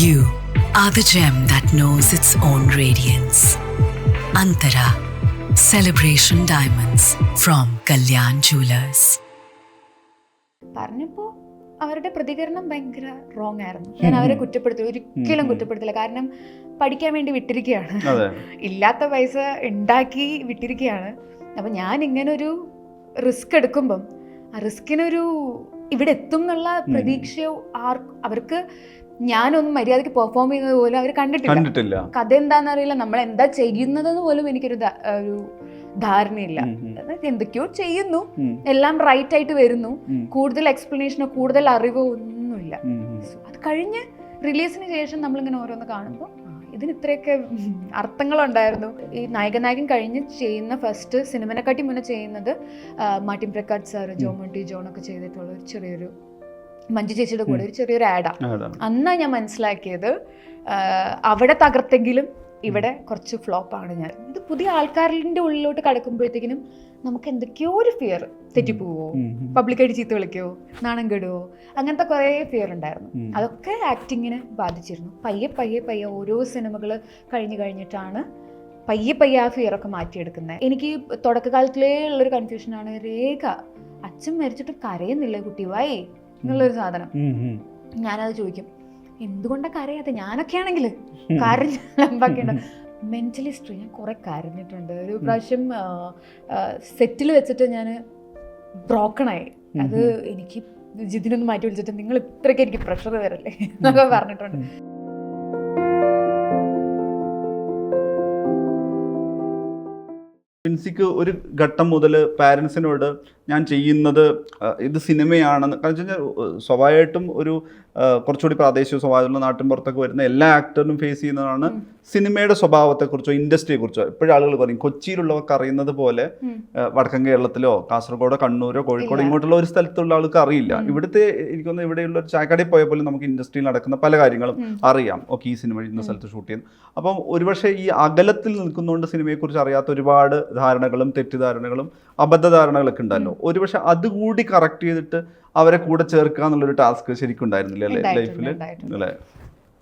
You are the gem that knows its own radiance. Antara Celebration Diamonds from Kalyan Jewelers. പറഞ്ഞപ്പോ അവരുടെ പ്രതികരണം ഭയങ്കര wrong ആയിരുന്നു. ഞാൻ അവരെ കുറ്റപ്പെടുത്തി ഒരിക്കലും. കുറ്റപ്പെടുത്തില്ല. കാരണം പഠിക്കാൻ വേണ്ടി വിട്ടിരിക്കുകയാണ്. ഇല്ലാത്ത പൈസ ഉണ്ടാക്കി വിട്ടിരിക്കുകയാണ്. അപ്പം ഞാൻ ഇങ്ങനെ ഒരു റിസ്ക് എടുക്കുമ്പം ആ റിസ്കിനൊരു ഇവിടെ എത്തും എന്നുള്ള പ്രതീക്ഷയോ ആർ അവർക്ക് ഞാനൊന്നും മര്യാദയ്ക്ക് പെർഫോം ചെയ്യുന്നത് പോലും അവർ കണ്ടിട്ടില്ല. കണ്ടിട്ടില്ല. കഥ എന്താണെന്ന് അറിയില്ല നമ്മൾ എന്താ ചെയ്യുന്നതെന്ന് പോലും എനിക്കൊരു ഒരു ധാരണയില്ല. എന്തൊക്കെയോ ചെയ്യുന്നു. എല്ലാം റൈറ്റ് ആയിട്ട് വരുന്നു. കൂടുതൽ എക്സ്പ്ലനേഷനോ കൂടുതൽ അറിവോ ഒന്നുമില്ല. അത് കഴിഞ്ഞ് റിലീസിന് ശേഷം നമ്മളിങ്ങനെ ഓരോന്ന് കാണുമ്പോൾ ഇതിന് ഇത്രയൊക്കെ അർത്ഥങ്ങളുണ്ടായിരുന്നു. ഈ നായക നായകൻ കഴിഞ്ഞ് ചെയ്യുന്ന ഫസ്റ്റ് സിനിമനെക്കാട്ടി മുന്നേ ചെയ്യുന്നത് മാർട്ടിൻ പ്രക്കാട് സാർ ജോമോണ്ടി ജോണൊക്കെ ചെയ്തിട്ടുള്ള ഒരു ചെറിയൊരു മഞ്ജു ചേച്ചിയുടെ കൂടെ ഒരു ചെറിയൊരു ആഡാണ്. അന്നാ ഞാൻ മനസ്സിലാക്കിയത് അവിടെ തകർത്തെങ്കിലും ഇവിടെ കുറച്ച് ഫ്ലോപ്പാണ് ഞാൻ. ഇത് പുതിയ ആൾക്കാരിന്റെ ഉള്ളിലോട്ട് കടക്കുമ്പോഴത്തേക്കിനും നമുക്ക് എന്തൊക്കെയോ ഒരു ഫിയർ തെറ്റിപ്പോവോ. പബ്ലിക്കായിട്ട് ചീത്ത വിളിക്കുവോ നാണം കെടുവോ? അങ്ങനത്തെ കുറേ ഫിയർ ഉണ്ടായിരുന്നു. അതൊക്കെ ആക്ടിങ്ങിനെ ബാധിച്ചിരുന്നു. പയ്യെ പയ്യെ പയ്യെ ഓരോ സിനിമകൾ കഴിഞ്ഞു കഴിഞ്ഞിട്ടാണ് പയ്യെ പയ്യെ ആ ഫിയറൊക്കെ മാറ്റിയെടുക്കുന്നത് എനിക്ക് തുടക്കകാലത്തിലേ ഉള്ളൊരു കൺഫ്യൂഷനാണ് രേഖ അച്ഛൻ മരിച്ചിട്ട് കരയുന്നില്ല കുട്ടി? വൈ എന്നുള്ളൊരു സാധനം. ഞാനത് ചോദിക്കും എന്തുകൊണ്ടാണ് കരയാത്ത ഞാനൊക്കെ ആണെങ്കിൽ. കരഞ്ഞ് മെന്റലി സ്ട്രീ ഞാൻ കുറെ കരഞ്ഞിട്ടുണ്ട്. ഒരു പ്രാവശ്യം സെറ്റിൽ വെച്ചിട്ട് ഞാൻ ബ്രോക്കണായി അത് എനിക്ക് ജിതിനൊന്ന് മാറ്റി വിളിച്ചിട്ട് നിങ്ങൾ ഇത്രയ്ക്ക് എനിക്ക് പ്രഷർ തരല്ലേ എന്നൊക്കെ പറഞ്ഞിട്ടുണ്ട്. പ്രിൻസിക്ക് ഒരു ഘട്ടം മുതൽ പാരൻസിനോട് ഞാൻ ചെയ്യുന്നത് ഇത് സിനിമയാണെന്ന് കാരണം വെച്ച് കഴിഞ്ഞാൽ സ്വാഭാവികമായിട്ടും ഒരു കുറച്ചുകൂടി പ്രാദേശിക സ്വഭാവമുള്ള നാട്ടിൻ പുറത്തൊക്കെ വരുന്ന എല്ലാ ആക്ടറിനും ഫേസ് ചെയ്യുന്നതാണ്. സിനിമയുടെ സ്വഭാവത്തെക്കുറിച്ചോ ഇൻഡസ്ട്രിയെക്കുറിച്ചോ എപ്പോഴും ആളുകൾ പറയും കൊച്ചിയിലുള്ളവർക്ക് അറിയുന്നത് പോലെ വടക്കൻ കേരളത്തിലോ കാസർഗോഡോ കണ്ണൂരോ കോഴിക്കോട് ഇങ്ങോട്ടുള്ള ഒരു സ്ഥലത്തുള്ള ആൾക്ക് അറിയില്ല. ഇവിടുത്തെ എനിക്കൊന്ന് ഇവിടെയുള്ള ഒരു ചായക്കടയിൽ പോയ പോലും നമുക്ക് ഇൻഡസ്ട്രിയിൽ നടക്കുന്ന പല കാര്യങ്ങളും അറിയാം. ഓക്കെ ഈ സിനിമ ഇന്ന സ്ഥലത്ത് ഷൂട്ട് ചെയ്യുന്നു. അപ്പം ഒരുപക്ഷെ ഈ അകലത്തിൽ നിൽക്കുന്നതുകൊണ്ട് സിനിമയെക്കുറിച്ച് അറിയാത്ത ഒരുപാട് ധാരണകളും തെറ്റിദ്ധാരണകളും അബദ്ധധാരണകളൊക്കെ ഉണ്ടല്ലോ. ഒരുപക്ഷെ അതുകൂടി കറക്റ്റ് ചെയ്തിട്ട് അവരെ കൂടെ ചേർക്കുക എന്നുള്ളൊരു ടാസ്ക് ശരിക്കും ഉണ്ടായിരുന്നില്ല അല്ലേ ലൈഫിൽ അല്ലേ?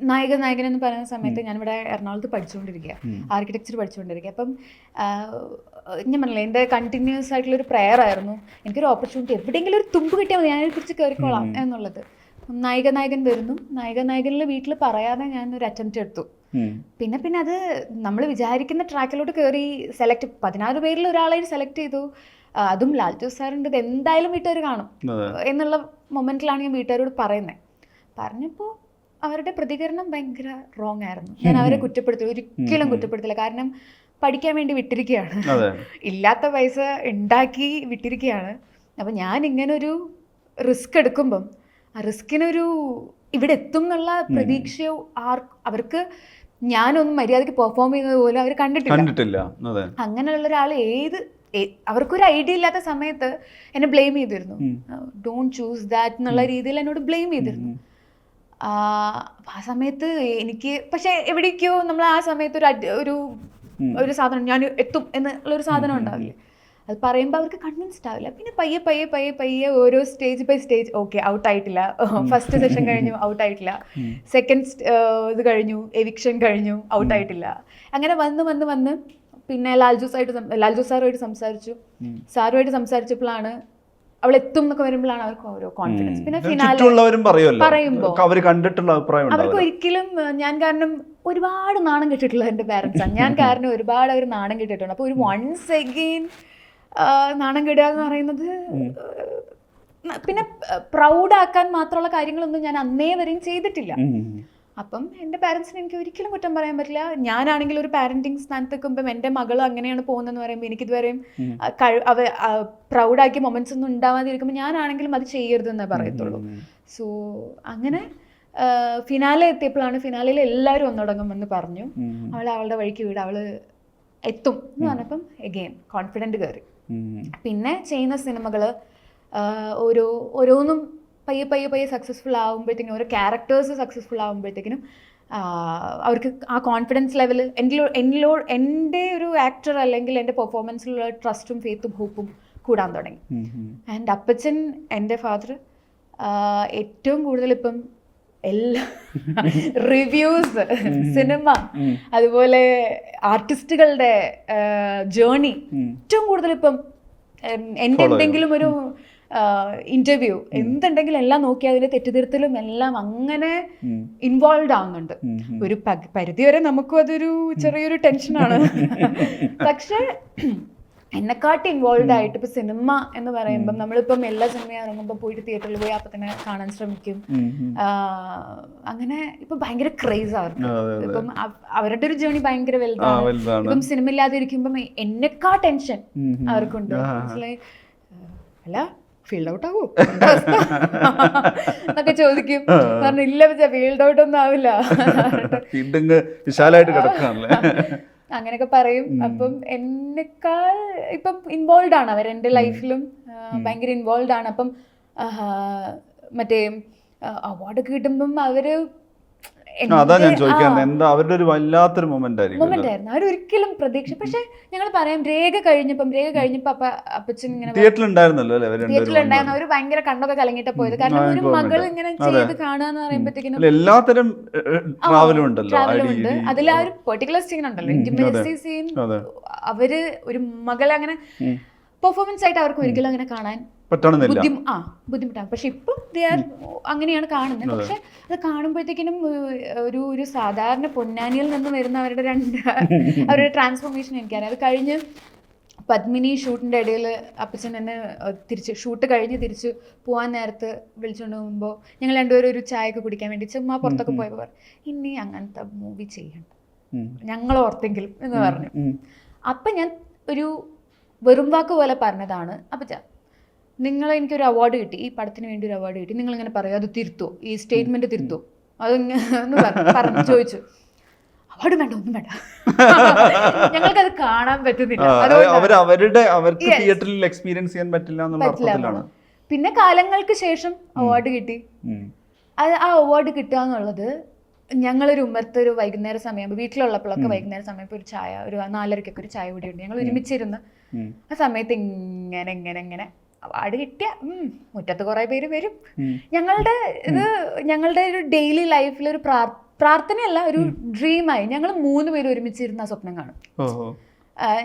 നായക നായകൻ എന്ന് പറയുന്ന സമയത്ത് ഞാനിവിടെ എറണാകുളത്ത് പഠിച്ചുകൊണ്ടിരിക്കുക. ആർക്കിടെക്ചർ പഠിച്ചുകൊണ്ടിരിക്കുക അപ്പം ഞാൻ പറഞ്ഞില്ല എന്റെ കണ്ടിന്യൂസ് ആയിട്ടുള്ള ഒരു പ്രെയർ ആയിരുന്നു. എനിക്കൊരു ഓപ്പർച്യൂണിറ്റി എവിടെയെങ്കിലും ഒരു തുമ്പ് കിട്ടിയാൽ മതി ഞാനതിനെ കുറിച്ച് കയറിക്കോളാം എന്നുള്ളത്. നായിക നായകൻ വരുന്നു. നായിക നായകനിൽ വീട്ടിൽ പറയാതെ ഞാൻ ഒരു അറ്റംപ്റ്റ് എടുത്തു പിന്നെ പിന്നെ അത് നമ്മൾ വിചാരിക്കുന്ന ട്രാക്കിലോട്ട് കയറി സെലക്ട് പതിനാറ് പേരിൽ ഒരാളെ സെലക്ട് ചെയ്തു. അതും ലാൽജു സാറിന്റെ ഇത് എന്തായാലും വീട്ടുകാർ കാണും. എന്നുള്ള മൊമെന്റിലാണ് ഞാൻ വീട്ടുകാരോട് പറയുന്നത് പറഞ്ഞപ്പോൾ അവരുടെ പ്രതികരണം ഭയങ്കര റോങ് ആയിരുന്നു. ഞാൻ അവരെ കുറ്റപ്പെടുത്തില്ല ഒരിക്കലും. കുറ്റപ്പെടുത്തില്ല. കാരണം പഠിക്കാൻ വേണ്ടി വിട്ടിരിക്കുകയാണ്. ഇല്ലാത്ത പൈസ ഉണ്ടാക്കി വിട്ടിരിക്കുകയാണ്. അപ്പം ഞാൻ ഇങ്ങനെ ഒരു റിസ്ക് എടുക്കുമ്പം ആ റിസ്കിനൊരു ഇവിടെ എത്തും എന്നുള്ള പ്രതീക്ഷയോ ആർ അവർക്ക് ഞാനൊന്നും മര്യാദയ്ക്ക് പെർഫോം ചെയ്യുന്നത് പോലും അവർ കണ്ടിട്ടില്ല. അങ്ങനെയുള്ള ഒരാൾ ഏത് അവർക്കൊരു ഐഡിയ ഇല്ലാത്ത സമയത്ത് എന്നെ ബ്ലെയിം ചെയ്തിരുന്നു. ഡോണ്ട് ചൂസ് ദാറ്റ് എന്നുള്ള രീതിയിൽ എന്നോട് ബ്ലെയിം ചെയ്തിരുന്നു. ആ സമയത്ത് എനിക്ക് പക്ഷെ എവിടേക്കോ നമ്മൾ ആ സമയത്ത് ഒരു ഒരു ഒരു സാധനം ഞാൻ എത്തും എന്നുള്ള ഒരു സാധനം ഉണ്ടാവില്ലേ? അത് പറയുമ്പോൾ അവർക്ക് കൺവിൻസ്ഡ് ആവില്ല. പിന്നെ പയ്യെ പയ്യെ പയ്യെ പയ്യെ ഓരോ stage by stage okay out ആയിട്ടില്ല. ഫസ്റ്റ് സെഷൻ കഴിഞ്ഞു ഔട്ട് ആയിട്ടില്ല. സെക്കൻഡ് ഇത് കഴിഞ്ഞു എവിക്ഷൻ കഴിഞ്ഞു ഔട്ട് ആയിട്ടില്ല. അങ്ങനെ വന്ന് വന്ന് വന്ന് പിന്നെ ലാൽജു ലാൽജൂസായിട്ട് ലാൽജു സാറുമായിട്ട് സംസാരിച്ചു. സാറുമായിട്ട് സംസാരിച്ചപ്പോഴാണ് അവൾ എത്തും എന്നൊക്കെ വരുമ്പോഴാണ് അവർക്ക് ഓരോ കോൺഫിഡൻസ് പിന്നെ ഫിനാലും പറയുമ്പോൾ അവർ കണ്ടിട്ടുള്ള അഭിപ്രായം അവർക്ക് ഒരിക്കലും ഞാൻ കാരണം ഒരുപാട് നാണം കിട്ടിയിട്ടുള്ള എന്റെ പാരൻസാണ് ആണ്. ഞാൻ കാരണം ഒരുപാട് അവർ നാണം കിട്ടിയിട്ടുണ്ട്. അപ്പോൾ ഒരു വൺസ് അഗെയിൻ നാണം കിടുക എന്ന് പറയുന്നത് പിന്നെ പ്രൗഡാക്കാൻ മാത്രമുള്ള കാര്യങ്ങളൊന്നും ഞാൻ അന്നേ വരെയും ചെയ്തിട്ടില്ല. അപ്പം എന്റെ പാരൻസിന് എനിക്ക് ഒരിക്കലും കുറ്റം പറയാൻ പറ്റില്ല. ഞാനാണെങ്കിൽ ഒരു പാരന്റിങ് സ്ഥാനത്ത് നിൽക്കുമ്പം എന്റെ മകൾ അങ്ങനെയാണ് പോകുന്നതെന്ന് പറയുമ്പോൾ എനിക്കിതുവരെയും കഴി അവ പ്രൗഡാക്കിയ മൊമെന്റ്സ് ഒന്നും ഉണ്ടാവാതിരിക്കുമ്പോൾ ഞാനാണെങ്കിലും അത് ചെയ്യരുതെന്നേ പറയത്തുള്ളൂ. സോ അങ്ങനെ ഫിനാലെ എത്തിയപ്പോഴാണ് ഫിനാലയിൽ എല്ലാവരും ഒന്നടങ്കം പറഞ്ഞു. അവൾ അവളുടെ വഴിക്ക് വീട് അവൾ എത്തും എന്ന് പറഞ്ഞപ്പം എഗെയിൻ കോൺഫിഡന്റ് കയറി. പിന്നെ ചെയ്യുന്ന സിനിമകൾ ഓരോ ഓരോന്നും പയ്യെ പയ്യെ പയ്യെ സക്സസ്ഫുൾ ആകുമ്പോഴത്തേക്കും ഓരോ ക്യാരക്ടേഴ്സ് സക്സസ്ഫുൾ ആകുമ്പോഴത്തേക്കിനും അവർക്ക് ആ കോൺഫിഡൻസ് ലെവൽ എന്റെ എന്നിലോ എന്റെ ഒരു ആക്ടർ അല്ലെങ്കിൽ എന്റെ പെർഫോമൻസിലുള്ള ട്രസ്റ്റും ഫെയ്ത്തും ഹോപ്പും കൂടാൻ തുടങ്ങി. ആൻഡ് അപ്പച്ചൻ എന്റെ ഫാദർ ഏറ്റവും കൂടുതൽ ഇപ്പം എല്ലാ റിവ്യൂസ് സിനിമ അതുപോലെ ആർട്ടിസ്റ്റുകളുടെ ജേണി ഏറ്റവും കൂടുതൽ ഇപ്പം എന്റെ എന്തെങ്കിലും ഒരു ഇന്റർവ്യൂ എന്തുണ്ടെങ്കിലും എല്ലാം നോക്കി അതിലെ തെറ്റിദ്ധരുത്തലും എല്ലാം അങ്ങനെ ഇൻവോൾവ് ആവുന്നുണ്ട്. ഒരു പരിധി വരെ നമുക്കും അതൊരു ചെറിയൊരു ടെൻഷനാണ് പക്ഷെ എന്നെക്കാട്ടി ഇൻവോൾവ് ആയിട്ട് ഇപ്പൊ സിനിമ എന്ന് പറയുമ്പോൾ നമ്മളിപ്പം എല്ലാ സിനിമയും ഇറങ്ങുമ്പോൾ പോയിട്ട് തിയേറ്ററിൽ പോയി അപ്പൊ തന്നെ കാണാൻ ശ്രമിക്കും. അങ്ങനെ ഇപ്പൊ ഭയങ്കര ക്രേസ് അവർക്ക്. ഇപ്പം അവരുടെ ഒരു ജേണി ഭയങ്കര വലുതാണ്. ഇപ്പം സിനിമ ഇല്ലാതെ ഇരിക്കുമ്പം എന്നെക്കാ ടെൻഷൻ. അവർക്കുണ്ട്. അല്ല ഫീൽഡ് ഔട്ട് ആവോ? എന്നൊക്കെ ചോദിക്കും. പറഞ്ഞു ഇല്ല ഫീൽഡ് ഔട്ട് ഒന്നും ആവില്ല. വിശാലായിട്ട് വിശാലമായിട്ട് കിടക്കുകയാണല്ലേ? അങ്ങനെയൊക്കെ പറയും. അപ്പം എന്നെക്കാൾ ഇപ്പം ഇൻവോൾവ് ആണ് അവർ എന്റെ ലൈഫിലും. ഭയങ്കര ഇൻവോൾവ് ആണ്. അപ്പം മറ്റേ അവാർഡ് കിട്ടുമ്പം അവർ അതാ ഞാൻ ചോദിക്കാൻ എന്താ അവരുടെ ഒരു വല്ലാത്തൊരു മൊമെന്റ് ആയിരിക്കും മൊമെന്റ് ആയിരുന്നു അവരൊരിക്കലും പ്രതീക്ഷ പക്ഷെ ഞങ്ങൾ പറയാം രേഖ കഴിഞ്ഞപ്പം രേഖ കഴിഞ്ഞപ്പോ അപ്പ അപ്പച്ചൻ ഇങ്ങനെ തിയേറ്ററിൽ ഉണ്ടായിരുന്നല്ലോ അല്ലേ അവർ തിയേറ്ററിൽ ഉണ്ടായിരുന്ന അവർ ഭയങ്കര കണ്ടൊക്കെ കലങ്ങിട്ട് പോയത്. കാരണം ഒരു മകൾ ഇങ്ങനെ. ചെയ്ത് കാണുക എന്ന് പറയുമ്പോഴത്തേക്കിനും അല്ല എല്ലാത്തരം ട്രാവലും ഉണ്ടല്ലോ. അതിൽ ആ ഒരു പെർട്ടിക്കുലർ സീൻ ഉണ്ടല്ലോ. ഇന്റിമസി സീൻ അവർ ഒരു മകൾ അങ്ങനെ പെർഫോമൻസ് ആയിട്ട് അവർക്ക് ഒരിക്കലും അങ്ങനെ കാണാൻ പറ്റണമെന്നില്ല ബുദ്ധിമുട്ടാണ്. പക്ഷെ ഇപ്പം അങ്ങനെയാണ് കാണുന്നത്. പക്ഷെ അത് കാണുമ്പോഴത്തേക്കിനും ഒരു ഒരു സാധാരണ പൊന്നാനിയിൽ നിന്ന് വരുന്ന അവരുടെ രണ്ട് അവരുടെ ട്രാൻസ്ഫോർമേഷൻ എനിക്കറിയാം. അത് കഴിഞ്ഞ് പത്മിനി ഷൂട്ടിന്റെ ഇടയിൽ അപ്പച്ചൻ എന്നെ തിരിച്ച് ഷൂട്ട് കഴിഞ്ഞ് തിരിച്ച് പോകാൻ നേരത്ത് വിളിച്ചുകൊണ്ട് പോകുമ്പോൾ ഞങ്ങൾ രണ്ടുപേരും ഒരു ചായയൊക്കെ കുടിക്കാൻ വേണ്ടി ചുമ്മാ പുറത്തൊക്കെ പോയപ്പോൾ പറഞ്ഞു ഇനി അങ്ങനത്തെ മൂവി ചെയ്യണ്ട. ഞങ്ങൾ ഓർത്തെങ്കിലും എന്ന് പറഞ്ഞു. അപ്പം ഞാൻ ഒരു വെറും വാക്ക് പോലെ പറഞ്ഞതാണ് അപ്പച്ച നിങ്ങൾ എനിക്കൊരു അവാർഡ് കിട്ടി. ഈ പടത്തിന് വേണ്ടി ഒരു അവാർഡ് കിട്ടി. നിങ്ങൾ ഇങ്ങനെ പറയും അത് തിരുത്തോ. ഈ സ്റ്റേറ്റ്മെന്റ് തിരുത്തോ. അത് പറഞ്ഞു ചോദിച്ചു. അവാർഡ് വേണ്ട ഒന്നും വേണ്ട. ഞങ്ങൾക്കത് കാണാൻ പറ്റുന്നില്ല. അവരുടെ അവർക്ക്. തിയേറ്ററിൽ എക്സ്പീരിയൻസ് ചെയ്യാൻ പറ്റില്ല എന്നുള്ള പറ്റില്ല അർത്ഥത്തിലാണ്. പിന്നെ കാലങ്ങൾക്ക് ശേഷം അവാർഡ് കിട്ടി. അത് ആ അവാർഡ് കിട്ടുക എന്നുള്ളത് ഞങ്ങളൊരു ഉമ്മർത്ത് ഒരു വൈകുന്നേര സമയം വീട്ടിലുള്ളപ്പോഴൊക്കെ വൈകുന്നേര സമയം ഒരു ചായ ഒരു നാലരക്കൊക്കെ ഒരു ചായ കൂടി ഉണ്ട്. ഞങ്ങൾ ഒരുമിച്ചിരുന്ന് ആ സമയത്ത് ഇങ്ങനെ ഇങ്ങനെ ഇങ്ങനെ അവാർഡ് കിട്ടിയ മുറ്റത്ത് കുറേ പേര് വരും. ഞങ്ങളുടെ ഇത് ഞങ്ങളുടെ ഒരു ഡെയിലി ലൈഫിൽ ഒരു പ്രാർത്ഥനയല്ല ഒരു ഡ്രീമായി ഞങ്ങൾ മൂന്ന് പേര് ഒരുമിച്ചിരുന്ന സ്വപ്നം കാണും.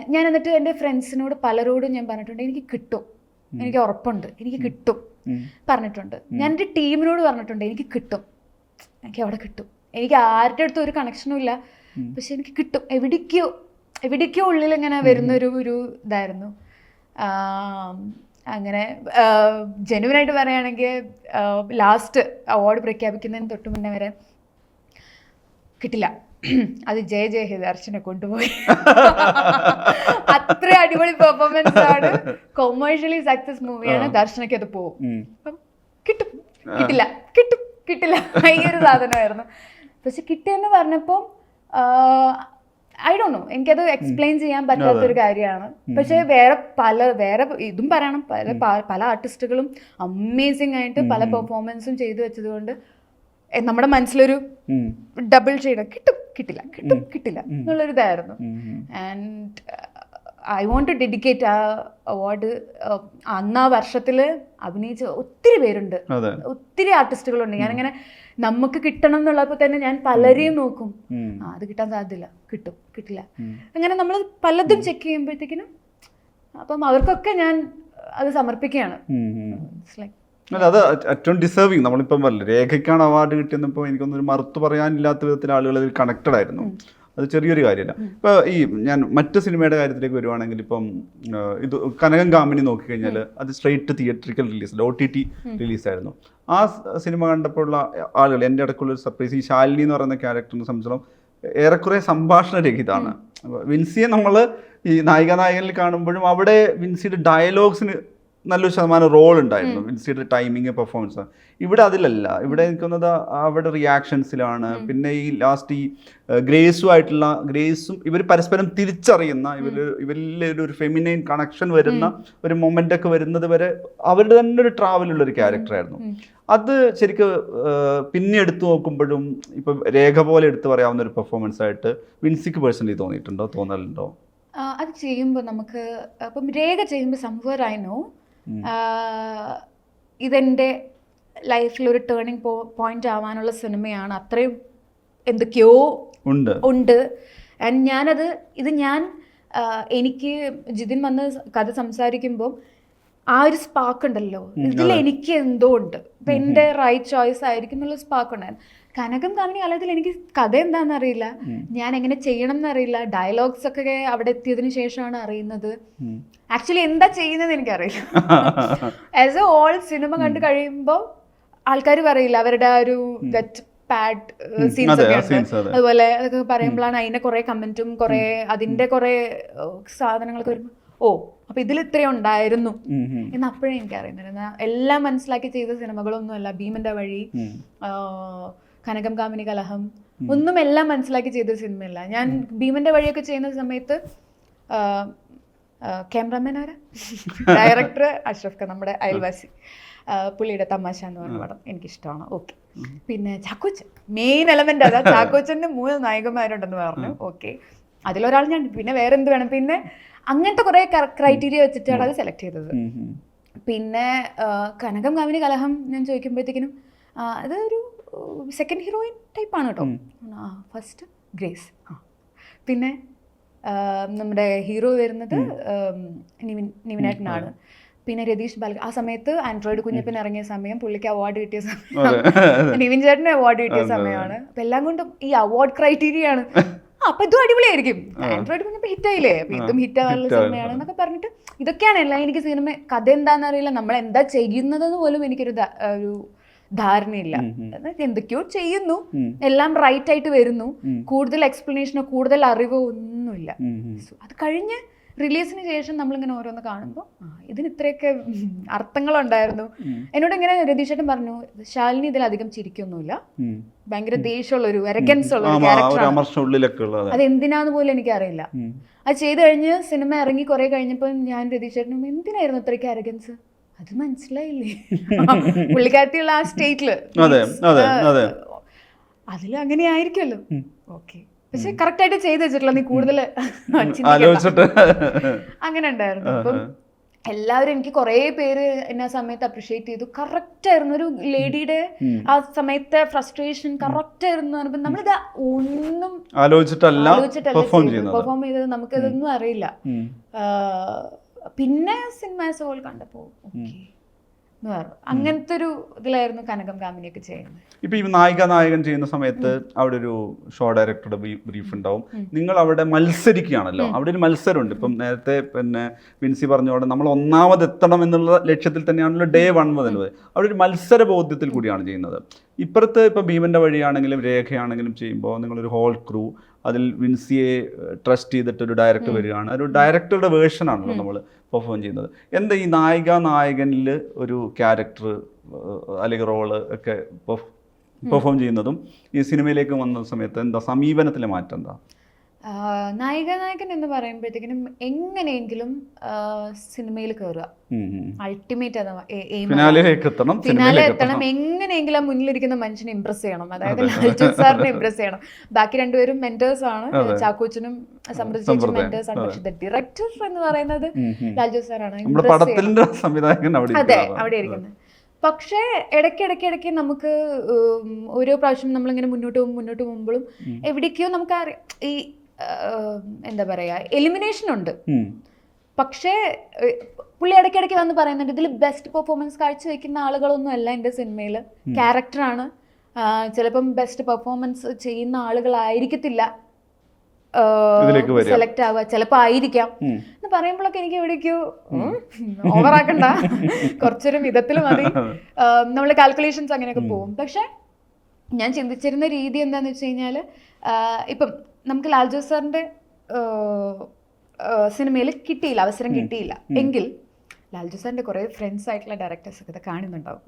ഞാൻ എന്നിട്ട് എന്റെ ഫ്രണ്ട്സിനോട് പലരോടും ഞാൻ പറഞ്ഞിട്ടുണ്ട് എനിക്ക് കിട്ടും. എനിക്ക് ഉറപ്പുണ്ട്. എനിക്ക് കിട്ടും. പറഞ്ഞിട്ടുണ്ട്. ഞാൻ എന്റെ ടീമിനോട് പറഞ്ഞിട്ടുണ്ട് എനിക്ക് കിട്ടും. എനിക്ക് അവിടെ കിട്ടും. എനിക്ക് ആരുടെ അടുത്തും ഒരു കണക്ഷനും ഇല്ല. പക്ഷെ എനിക്ക് കിട്ടും. എവിടേക്കോ എവിടേക്കോ ഉള്ളിൽ ഇങ്ങനെ വരുന്ന ഒരു ഒരു ഇതായിരുന്നു. അങ്ങനെ ജെനുവിനായിട്ട് പറയുകയാണെങ്കിൽ ലാസ്റ്റ് അവാർഡ് പ്രഖ്യാപിക്കുന്നതിന് തൊട്ട് മുന്നേ വരെ കിട്ടില്ല. അത് ജയ ജയ ഹിത് അർച്ചനെ കൊണ്ടുപോയി. അത്ര അടിപൊളി പെർഫോമൻസ് ആണ്. കൊമേഴ്ഷ്യലി സക്സസ് മൂവിയാണ് ദർശനയ്ക്ക് അത് പോകും അപ്പം കിട്ടും. കിട്ടില്ല. കിട്ടും. കിട്ടില്ല. ഈ ഒരു സാധനമായിരുന്നു. പക്ഷെ കിട്ടിയെന്ന് പറഞ്ഞപ്പോൾ ഐ ഡോ നോ എനിക്കത് എക്സ്പ്ലെയിൻ ചെയ്യാൻ പറ്റാത്തൊരു കാര്യമാണ്. പക്ഷേ വേറെ പല വേറെ ഇതും പറയണം. പല പല ആർട്ടിസ്റ്റുകളും അമേസിങ് ആയിട്ട് പല പെർഫോമൻസും ചെയ്തു വെച്ചതുകൊണ്ട് കൊണ്ട് നമ്മുടെ മനസ്സിലൊരു ഡബിൾ ഷെയ്ഡ് കിട്ടും. കിട്ടില്ല. കിട്ടും. കിട്ടില്ല. എന്നുള്ളൊരിതായിരുന്നു. And I want to dedicate ആ അവാർഡ് അന്ന് ആ വർഷത്തിൽ അഭിനയിച്ച ഒത്തിരി പേരുണ്ട്. ഒത്തിരി ആർട്ടിസ്റ്റുകളുണ്ട് ഞാനിങ്ങനെ നമുക്ക് കിട്ടണം എന്നുള്ളപ്പോൾ തന്നെ ഞാൻ പലരെയും നോക്കും. ആ അത് കിട്ടാൻ സാധ്യതയില്ല. കിട്ടും. കിട്ടില്ല. അങ്ങനെ നമ്മൾ പലതും ചെക്ക് ചെയ്യുമ്പോഴത്തേക്കിനും അപ്പം അവർക്കൊക്കെ ഞാൻ അത് സമർപ്പിക്കുകയാണ്. ഉം. അല്ല അത് ഏറ്റവും ഡിസേർവിങ് നമ്മളിപ്പം പറഞ്ഞില്ല രേഖയ്ക്കാണ് അവാർഡ് കിട്ടിയെന്നപ്പോൾ എനിക്കൊന്നും ഒരു മറുത്തു പറയാനില്ലാത്ത വിധത്തിൽ ആളുകൾ അതിൽ കണക്റ്റഡ് ആയിരുന്നു. അത് ചെറിയൊരു കാര്യമല്ല ഇപ്പോൾ ഈ ഞാൻ മറ്റ് സിനിമയുടെ കാര്യത്തിലേക്ക് വരുവാണെങ്കിൽ ഇപ്പം ഇത് കനകം കാമിനി നോക്കിക്കഴിഞ്ഞാൽ അത് straight theatrical release O T T റിലീസായിരുന്നു. ആ സിനിമ കണ്ടപ്പോഴുള്ള ആളുകൾ എന്റെ ഇടയ്ക്കുള്ള ഒരു സർപ്രൈസ് ഈ ശാലിനി എന്ന് പറയുന്ന ക്യാരക്ടറിനെ സംബന്ധിച്ചിടത്തോളം ഏറെക്കുറെ സംഭാഷണ രഹിതാണ് വിൻസിയെ നമ്മൾ ഈ നായിക നായകനിൽ കാണുമ്പോഴും അവിടെ വിൻസിയുടെ ഡയലോഗ്സിന് നല്ലൊരു ശതമാനം റോൾ ഉണ്ടായിരുന്നു. വിൻസിയുടെ ടൈമിങ് പെർഫോമൻസ് ഇവിടെ അതിലല്ല. ഇവിടെ നിൽക്കുന്നത് അവിടെ റിയാക്ഷൻസിലാണ് പിന്നെ ഈ ലാസ്റ്റ് ഈ ഗ്രേസും ആയിട്ടുള്ള ഗ്രേസും ഇവർ പരസ്പരം തിരിച്ചറിയുന്ന ഇവർ ഇവരിൽ ഒരു ഫെമിനൈൻ കണക്ഷൻ വരുന്ന ഒരു മൊമെന്റ് ഒക്കെ വരുന്നത് വരെ അവരുടെ തന്നെ ഒരു ട്രാവലുള്ള ഒരു ക്യാരക്ടറായിരുന്നു അത് ശരിക്കും പിന്നെ എടുത്തു നോക്കുമ്പോഴും ഇപ്പം രേഖ പോലെ എടുത്തു പറയാവുന്ന ഒരു പെർഫോമൻസ് ആയിട്ട് വിൻസിക്ക് പേഴ്സണലി തോന്നിയിട്ടുണ്ടോ? തോന്നലുണ്ടോ? അത് ചെയ്യുമ്പോൾ നമുക്ക് അപ്പം രേഖ ചെയ്യുമ്പോൾ സംഭവം ഐ നോ ഇതെന്റെ ലൈഫിൽ ഒരു ടേണിംഗ് പോയിന്റ് ആവാനുള്ള സിനിമയാണ്. അത്രയും എന്തൊക്കെയോ ഉണ്ട്. ഉണ്ട്. ആൻഡ് ഞാനത് ഇത് ഞാൻ എനിക്ക് ജിതിൻ വന്ന് കഥ സംസാരിക്കുമ്പോൾ ആ ഒരു സ്പാർക്ക് ഉണ്ടല്ലോ. ഇതിൽ എനിക്ക് എന്തോ ഉണ്ട്. ഇപ്പം എന്റെ റൈറ്റ് ചോയ്സ് ആയിരിക്കും എന്നുള്ള സ്പാർക്ക് ഉണ്ടായിരുന്നു. കനകം കാമിനി കാലത്തിൽ എനിക്ക് കഥ എന്താണെന്ന് അറിയില്ല. ഞാൻ എങ്ങനെ ചെയ്യണം എന്നറിയില്ല ഡയലോഗ്സ് ഒക്കെ അവിടെ എത്തിയതിനു ശേഷമാണ് അറിയുന്നത്. ആക്ച്വലി എന്താ ചെയ്യുന്നത് എനിക്കറിയില്ല. ആസ് എ ഓൾ സിനിമ കണ്ടു കഴിയുമ്പോൾ ആൾക്കാർ പറയില്ല. അവരുടെ ആ ഒരു ഗറ്റ് പാഡ് സീൻസ് ഒക്കെ ഉണ്ട്. അതുപോലെ അതൊക്കെ പറയുമ്പോഴാണ് അതിന്റെ കുറെ കമന്റും കുറെ അതിന്റെ കുറെ സാധനങ്ങളൊക്കെ വരുമ്പോൾ ഓ അപ്പൊ ഇതിൽ ഇത്രയും ഉണ്ടായിരുന്നു. എന്ന് അപ്പോഴേ എനിക്ക് അറിയുന്നില്ല എല്ലാം മനസ്സിലാക്കി ചെയ്ത സിനിമകളൊന്നുമല്ല. ഭീമന്റെ വഴി ഉം. ആ, കനകം കാമിനി കലഹം ഒന്നും എല്ലാം മനസ്സിലാക്കി ചെയ്ത സിനിമയല്ല. ഞാൻ ഭീമന്റെ വഴിയൊക്കെ ചെയ്യുന്ന സമയത്ത് ക്യാമറാമാൻ ആരാ? ഡയറക്ടർ അഷ്റഫ് ഖാൻ നമ്മുടെ അയൽവാസി. പുള്ളിയുടെ തമാശ എന്ന് പറഞ്ഞ പടം എനിക്കിഷ്ടമാണ്. ഓക്കെ. പിന്നെ ചാക്കോച്ചൻ. മെയിൻ എലമെന്റ് അതാ ചാക്കോച്ചന്റെ മൂന്ന് നായകന്മാരുണ്ടെന്ന് പറഞ്ഞു. ഓക്കെ. അതിലൊരാൾ ഞാൻ പിന്നെ വേറെ എന്ത് വേണം? പിന്നെ അങ്ങനത്തെ കുറെ ക്രൈറ്റീരിയ വെച്ചിട്ടാണ് അത് സെലക്ട് ചെയ്തത്. പിന്നെ കനകം കാമിനി കലഹം ഞാൻ ചോദിക്കുമ്പോഴത്തേക്കിനും അതൊരു സെക്കൻഡ് ഹീറോയിൻ ടൈപ്പാണ് കേട്ടോ ആ ഫസ്റ്റ് ഗ്രേസ് ആ. പിന്നെ നമ്മുടെ ഹീറോ വരുന്നത് നിവിൻ നിവിനേട്ടനാണ്. പിന്നെ രതീഷ് ബാലക ആ സമയത്ത് ആൻഡ്രോയിഡ് കുഞ്ഞപ്പൻ ഇറങ്ങിയ സമയം പുള്ളിക്ക് അവാർഡ് കിട്ടിയ സമയം. നിവിൻ ചേട്ടന് അവാർഡ് കിട്ടിയ സമയമാണ്. അപ്പൊ എല്ലാം കൊണ്ടും ഈ അവാർഡ് ക്രൈറ്റീരിയ ആണ്. അപ്പൊ ഇതും അടിപൊളിയായിരിക്കും. ആൻഡ്രോയിഡ് കുഞ്ഞപ്പം ഹിറ്റ് ആയില്ലേ? അപ്പൊ ഇതും ഹിറ്റ് ആവാനുള്ള സമയമാണ് എന്നൊക്കെ പറഞ്ഞിട്ട് ഇതൊക്കെയാണ് എല്ലാം എനിക്ക് സിനിമ കഥ എന്താണെന്ന് അറിയില്ല. നമ്മൾ എന്താ ചെയ്യുന്നതെന്ന് പോലും എനിക്കൊരു ഒരു ധാരണയില്ല. എന്തൊക്കെയോ ചെയ്യുന്നു. എല്ലാം റൈറ്റ് ആയിട്ട് വരുന്നു. കൂടുതൽ എക്സ്പ്ലനേഷനോ കൂടുതൽ അറിവോ ഒന്നുമില്ല. ഉം. അത് കഴിഞ്ഞ് റിലീസിന് ശേഷം നമ്മളിങ്ങനെ ഓരോന്ന് കാണുമ്പോൾ ഇതിന് ഇത്രയൊക്കെ അർത്ഥങ്ങളുണ്ടായിരുന്നു. എന്നോട് ഇങ്ങനെ രതീഷേട്ടൻ പറഞ്ഞു ശാലിനി ഇതിലധികം ചിരിക്കൊന്നുമില്ല. ഭയങ്കര ദേഷ്യമുള്ളൊരു എരഗൻസ് ഉള്ള അത്. എന്തിനാന്ന് പോലും എനിക്കറിയില്ല. അറിയില്ല അത് ചെയ്തു കഴിഞ്ഞ് സിനിമ ഇറങ്ങി കുറെ കഴിഞ്ഞപ്പോൾ ഞാൻ രതീഷേട്ടനും എന്തിനായിരുന്നു അത്രയ്ക്ക് അരഗൻസ് അത് മനസ്സിലായില്ലേ? പുള്ളിക്കാരത്തിയുള്ള ആ സ്റ്റേറ്റിൽ. അതെ, അതെ, അതെ. അതിൽ അങ്ങനെ ആയിരിക്കുമല്ലോ. ഓക്കെ പക്ഷെ കറക്റ്റ് ആയിട്ട് ചെയ്ത് വെച്ചിട്ടില്ല നീ കൂടുതൽ അങ്ങനെ ഉണ്ടായിരുന്നു. അപ്പം എല്ലാവരും എനിക്ക് കുറെ പേര് എന്നെ ആ സമയത്ത് അപ്രിഷിയേറ്റ് ചെയ്തു. കറക്റ്റ് ആയിരുന്നു. ഒരു ലേഡിയുടെ ആ സമയത്തെ ഫ്രസ്ട്രേഷൻ കറക്റ്റ് ആയിരുന്നു പറഞ്ഞപ്പോൾ നമ്മളിത് ഒന്നും ആലോചിച്ചിട്ടല്ല പെർഫോം ചെയ്തത്. നമുക്കിതൊന്നും അറിയില്ല. പിന്നെ കണ്ടപ്പോൾ ഓക്കെ എന്ന് പറഞ്ഞു. അങ്ങനത്തെ ഒരു ഇതിലായിരുന്നു കനകം കാമിനിയൊക്കെ ചെയ്യുന്നത്. ഇപ്പൊ ഈ നായിക നായകൻ ചെയ്യുന്ന സമയത്ത് അവിടെ ഒരു ഷോ ഡയറക്ടറുടെ ബ്രീഫ് ഉണ്ടാവും. നിങ്ങൾ അവിടെ മത്സരിക്കുകയാണല്ലോ. അവിടെ ഒരു മത്സരമുണ്ട്. ഇപ്പം നേരത്തെ പിന്നെ വിൻസി പറഞ്ഞോടെ നമ്മൾ ഒന്നാമത് എത്തണം എന്നുള്ള ലക്ഷ്യത്തിൽ തന്നെയാണല്ലോ ഡേ വൺ മുതൽ. അവിടെ ഒരു മത്സര ബോധ്യത്തിൽ കൂടിയാണ് ചെയ്യുന്നത്. ഇപ്പുറത്ത് ഇപ്പം ഭീമന്റെ വഴിയാണെങ്കിലും രേഖയാണെങ്കിലും ചെയ്യുമ്പോൾ നിങ്ങളൊരു ഹോൾ ക്രൂ അതിൽ വിൻസിയെ ട്രസ്റ്റ് ചെയ്തിട്ട് ഒരു ഡയറക്ടർ വരികയാണ്. ഒരു ഡയറക്ടറുടെ വേർഷൻ ആണല്ലോ നമ്മൾ പെർഫോം ചെയ്യുന്നത്. എന്താ ഈ നായിക നായകനിൽ ഒരു ക്യാരക്ടർ അല്ലെങ്കിൽ റോൾ ഒക്കെ പെർഫോം ചെയ്യുന്നതും ഈ സിനിമയിലേക്ക് വന്ന സമയത്ത് എന്താ സമീപനത്തിലെ മാറ്റം എന്താ? നായിക നായകൻ എന്ന് പറയുമ്പോഴത്തേക്കിനും എങ്ങനെയെങ്കിലും സിനിമയിൽ കയറുക അൾട്ടിമേറ്റ് ഫിനാലിലേക്ക് എത്തണം ഫിനാലെ എത്തണം എങ്ങനെയെങ്കിലും ആ മുന്നിലിരിക്കുന്ന മനുഷ്യനെ ഇംപ്രസ് ചെയ്യണം. അതായത് ലാൽജു സാറിനെ ഇംപ്രസ് ചെയ്യണം. ബാക്കി രണ്ടുപേരും മെന്റേഴ്സ് ആണ്. ചാക്കോച്ചനും സമൃദ്ധിച്ചും മെന്റേഴ്സ് ആണ്. പക്ഷെ ഡയറക്ടർ എന്ന് പറയുന്നത് ലാൽജു സാറാണ്. അതെ. അവിടെ ഇരിക്കുന്നത് പക്ഷേ ഇടയ്ക്ക് ഇടയ്ക്ക് നമുക്ക് ഓരോ പ്രാവശ്യം നമ്മളിങ്ങനെ മുന്നോട്ട് പോകും മുന്നോട്ട് പോകുമ്പോഴും എവിടേക്കോ നമുക്ക് അറിയാം ഈ എന്താ പറയുക എലിമിനേഷൻ ഉണ്ട്. പക്ഷേ പുള്ളി ഇടയ്ക്കിടയ്ക്ക് വന്ന് പറയുന്നുണ്ട് ഇതിൽ ബെസ്റ്റ് പെർഫോമൻസ് കാഴ്ചവെക്കുന്ന ആളുകളൊന്നും അല്ല എന്റെ സിനിമയിൽ ക്യാരക്ടറാണ് ചിലപ്പം ബെസ്റ്റ് പെർഫോമൻസ് ചെയ്യുന്ന ആളുകളായിരിക്കത്തില്ല. സെലക്ട് ആവുക. ചിലപ്പോൾ ആയിരിക്കാം. എന്ന് പറയുമ്പോഴൊക്കെ എനിക്ക് എവിടേക്കോ ഓവറാക്കണ്ട കുറച്ചൊരു വിധത്തിൽ മതി. നമ്മൾ കാൽക്കുലേഷൻസ് അങ്ങനെയൊക്കെ പോകും. പക്ഷെ ഞാൻ ചിന്തിച്ചിരുന്ന രീതി എന്താന്ന് വെച്ച് കഴിഞ്ഞാൽ ഇപ്പം നമുക്ക് ലാൽജോ സാറിന്റെ സിനിമയിൽ കിട്ടിയില്ല അവസരം കിട്ടിയില്ല. എങ്കിൽ ലാൽജു സാറിന്റെ കുറേ ഫ്രണ്ട്സ് ആയിട്ടുള്ള ഡയറക്ടേഴ്സ് ഒക്കെ ഇത് കാണുന്നുണ്ടാവും.